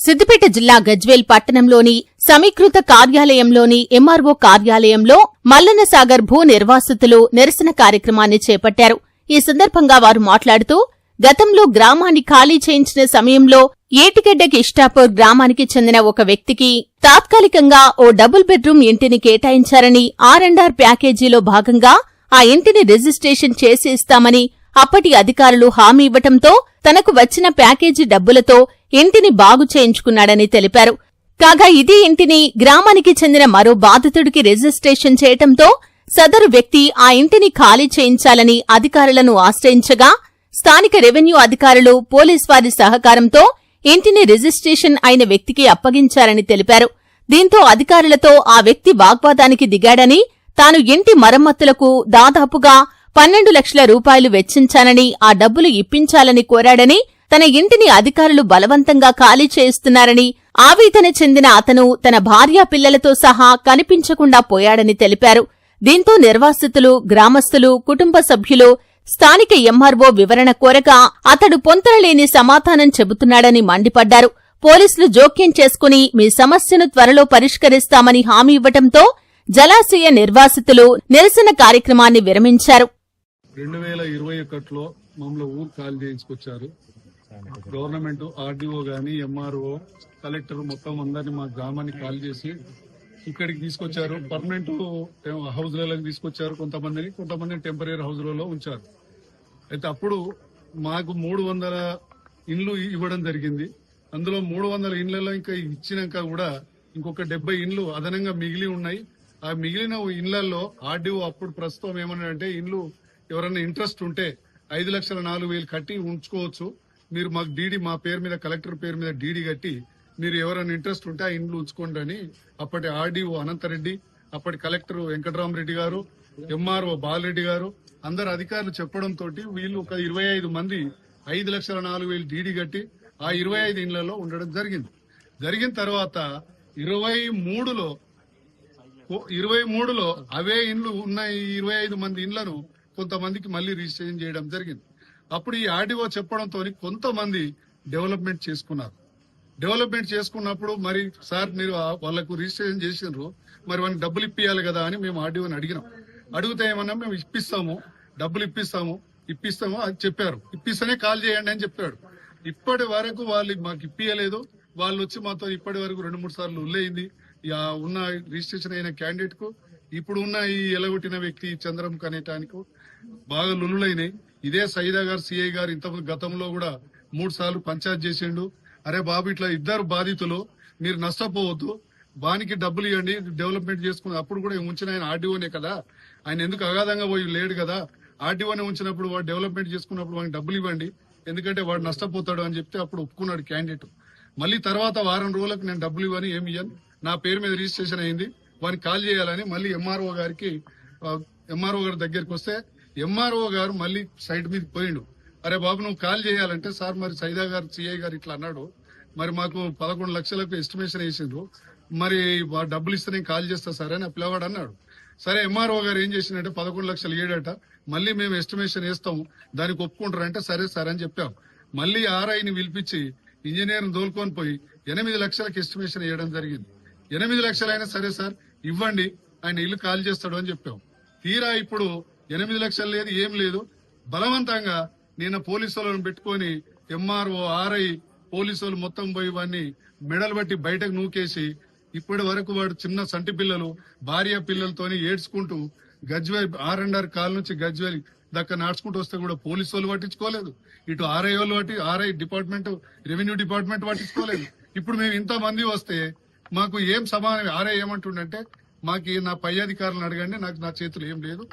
సిద్దిపేట జిల్లా గజ్వేల్ పట్టణంలోని సమీకృత కార్యాలయంలోని ఎంఆర్ఓ కార్యాలయంలో మల్లన్న సాగర్ భూ నిర్వాసితులు నిరసన కార్యక్రమాన్ని చేపట్టారు. ఈ సందర్భంగా వారు మాట్లాడుతూ గతంలో గ్రామాన్ని ఖాళీ చేయించిన సమయంలో ఏటిగడ్డకి ఇష్టాపూర్ గ్రామానికి చెందిన ఒక వ్యక్తికి తాత్కాలికంగా ఓ డబుల్ బెడ్రూమ్ ఇంటిని కేటాయించారని ఆర్ అండ్ ఆర్ ప్యాకేజీలో భాగంగా ఆ ఇంటిని రిజిస్ట్రేషన్ చేసి ఇస్తామని అప్పటి అధికారులు హామీ ఇవ్వటంతో తనకు వచ్చిన ప్యాకేజీ డబ్బులతో ఇంటిని బాగు చేయించుకున్నాడని తెలిపారు. కాగా ఇదే ఇంటిని గ్రామానికి చెందిన మరో బాధితుడికి రిజిస్ట్రేషన్ చేయటంతో సదరు వ్యక్తి ఆ ఇంటిని ఖాళీ చేయించాలని అధికారులను ఆశ్రయించగా స్థానిక రెవెన్యూ అధికారులు పోలీస్ వారి సహకారంతో ఇంటిని రిజిస్ట్రేషన్ అయిన వ్యక్తికి అప్పగించారని తెలిపారు. దీంతో అధికారులతో ఆ వ్యక్తి వాగ్వాదానికి దిగాడని తాను ఇంటి మరమ్మతులకు దాదాపుగా పన్నెండు లక్షల రూపాయలు వెచ్చించానని ఆ డబ్బులు ఇప్పించాలని కోరాడని తన ఇంటిని అధికారులు బలవంతంగా ఖాళీ చేయిస్తున్నారని ఆవేదన చెందిన అతను తన భార్యా పిల్లలతో సహా కనిపించకుండా పోయాడని తెలిపారు. దీంతో నిర్వాసితులు గ్రామస్తులు కుటుంబ సభ్యులు స్థానిక ఎంఆర్ఓ వివరణ కోరగా అతడు పొంతనలేని సమాధానం చెబుతున్నాడని మండిపడ్డారు. పోలీసులు జోక్యం చేసుకుని మీ సమస్యను త్వరలో పరిష్కరిస్తామని హామీ ఇవ్వటంతో జలాశయ నిర్వాసితులు నిరసన కార్యక్రమాన్ని విరమించారు. రెండు వేల ఇరవై ఒకటిలో మమ్మల్ని ఊరు కాల్ చేయించుకొచ్చారు. గవర్నమెంట్ ఆర్డీఓ గాని ఎంఆర్ఓ కలెక్టర్ మొత్తం అందరిని మా గ్రామాన్ని కాల్ చేసి ఇక్కడికి తీసుకొచ్చారు. పర్మనెంట్ హౌస్లకు తీసుకొచ్చారు కొంతమందిని. కొంతమందిని టెంపరీ హౌస్లలో ఉంచారు. అయితే అప్పుడు మాకు మూడు వందల ఇండ్లు ఇవ్వడం జరిగింది. అందులో మూడు వందల ఇండ్లలో ఇంకా ఇచ్చినాక కూడా ఇంకొక డెబ్బై ఇండ్లు అదనంగా మిగిలి ఉన్నాయి. ఆ మిగిలిన ఇండ్లలో ఆర్డీఓ అప్పుడు ప్రస్తుతం ఏమన్నాడంటే ఇండ్లు ఎవరైనా ఇంట్రెస్ట్ ఉంటే ఐదు లక్షల నాలుగు వేలు కట్టి ఉంచుకోవచ్చు. మీరు మాకు డీడీ మా పేరు మీద కలెక్టర్ పేరు మీద డీడీ కట్టి మీరు ఎవరైనా ఇంట్రెస్ట్ ఉంటే ఆ ఇండ్లు ఉంచుకోండి అని అప్పటి ఆర్డీఓ అనంతరెడ్డి అప్పటి కలెక్టర్ వెంకటరామరెడ్డి గారు ఎంఆర్ఓ బాలరెడ్డి గారు అందరు అధికారులు చెప్పడంతో వీళ్ళు ఒక ఇరవై ఐదు మంది ఐదు లక్షల నాలుగు వేలు డీడీ కట్టి ఆ ఇరవై ఐదు ఇండ్లలో ఉండడం జరిగింది. జరిగిన తర్వాత ఇరవై మూడులో ఓ- ఇరవై మూడులో అవే ఇండ్లు ఉన్న ఇరవై ఐదు మంది ఇండ్లను కొంతమందికి మళ్ళీ రిజిస్ట్రేషన్ చేయడం జరిగింది. అప్పుడు ఈ ఆర్డీఓ చెప్పడంతో కొంతమంది డెవలప్మెంట్ చేసుకున్నారు. డెవలప్మెంట్ చేసుకున్నప్పుడు మరి సార్ మీరు వాళ్ళకు రిజిస్ట్రేషన్ చేసినారు మరి వాళ్ళకి డబ్బులు ఇప్పియాలి కదా అని మేము ఆర్డీఓని అడిగినాం. అడిగితే ఏమన్నా మేము ఇప్పిస్తాము డబ్బులు ఇప్పిస్తాము ఇప్పిస్తాము అని చెప్పారు. ఇప్పిస్తేనే కాల్ చేయండి అని చెప్పాడు. ఇప్పటి వరకు వాళ్ళు మాకు ఇప్పియలేదు. వాళ్ళు వచ్చి మాతో ఇప్పటి వరకు రెండు మూడు సార్లు ఉల్లయింది. ఉన్న రిజిస్ట్రేషన్ అయిన క్యాండిడేట్కు ఇప్పుడు ఉన్న ఈ ఎలగొట్టిన వ్యక్తి చంద్రం కనేటానికి బాగా లులులైనాయి. ఇదే సైదా గారు సిఐ గారు ఇంత గతంలో కూడా మూడు సార్లు పంచాయత్ చేసిండు. అరే బాబు ఇట్లా ఇద్దరు బాధితులు మీరు నష్టపోవద్దు. బానికి డబ్బులు ఇవ్వండి డెవలప్మెంట్ చేసుకుని అప్పుడు కూడా ఉంచిన ఆయన ఆర్డీఓనే కదా. ఆయన ఎందుకు అగాధంగా పోయి లేడు కదా. ఆర్డీఓనే ఉంచినప్పుడు వాడు డెవలప్మెంట్ చేసుకున్నప్పుడు వాడికి డబ్బులు ఇవ్వండి. ఎందుకంటే వాడు నష్టపోతాడు అని చెప్తే అప్పుడు ఒప్పుకున్నాడు క్యాండిడేట్. మళ్ళీ తర్వాత వారం రోజులకు నేను డబ్బులు ఇవ్వని ఏమి ఇవ్వను నా పేరు మీద రిజిస్ట్రేషన్ అయింది. వారిని కాల్ చేయాలని మళ్ళీ ఎంఆర్ఓ గారికి ఎంఆర్ఓ గారి దగ్గరికి వస్తే ఎంఆర్ఓ గారు మళ్ళీ సైట్ మీద పోయిండు. అరే బాబు నువ్వు కాల్ చేయాలంటే సార్ మరి సైదా గారు సిఐ గారు ఇట్లా అన్నాడు. మరి మాకు పదకొండు లక్షలకు ఎస్టిమేషన్ వేసిండ్రు. మరి వా- డబ్బులు ఇస్తే నేను కాల్ చేస్తా సార్ అని ఆ పిల్లవాడు అన్నాడు. సరే ఎంఆర్ఓ గారు ఏం చేసిందంటే పదకొండు లక్షలు ఏడట. మళ్ళీ మేము ఎస్టిమేషన్ వేస్తాము దానికి ఒప్పుకుంటారంటే సరే సార్ అని చెప్పాం. మళ్ళీ ఆర్ఐని పిలిపించి ఇంజనీర్ని దోలుకొని పోయి ఎనిమిది లక్షలకు ఎస్టిమేషన్ వేయడం జరిగింది. ఎనిమిది లక్షలైనా సరే సార్ ఇవ్వండి ఆయన ఇల్లు కాల్ చేస్తాడు అని చెప్పాం. తీరా ఇప్పుడు ఎనిమిది లక్షలు లేదు ఏం లేదు. బలవంతంగా నిన్న పోలీసు వాళ్ళని పెట్టుకొని ఎంఆర్ఓ ఆర్ఐ పోలీసు వాళ్ళు మొత్తం పోయి వాడిని మెడలు బట్టి బయటకు నూకేసి ఇప్పటి వరకు వాడు చిన్న సంటి పిల్లలు భార్య పిల్లలతోని ఏడ్చుకుంటూ గజ్వేల్ ఆర్ అండ్ ఆర్ కాల్ నుంచి గజ్వేల్ దక్క నడుచుకుంటూ వస్తే కూడా పోలీసు వాళ్ళు పట్టించుకోలేదు. ఇటు ఆర్ఐ వాళ్ళు పట్టి ఆర్ఐ డిపార్ట్మెంట్ రెవెన్యూ డిపార్ట్మెంట్ పట్టించుకోలేదు. ఇప్పుడు మేము ఇంత మంది వస్తే మాకు ఏం సమాధానం ఆర్ఐ ఏమంటుండంటే మాకు ఈ నా పై అధికారులను అడగండి నాకు నా చేతులు ఏం లేదు.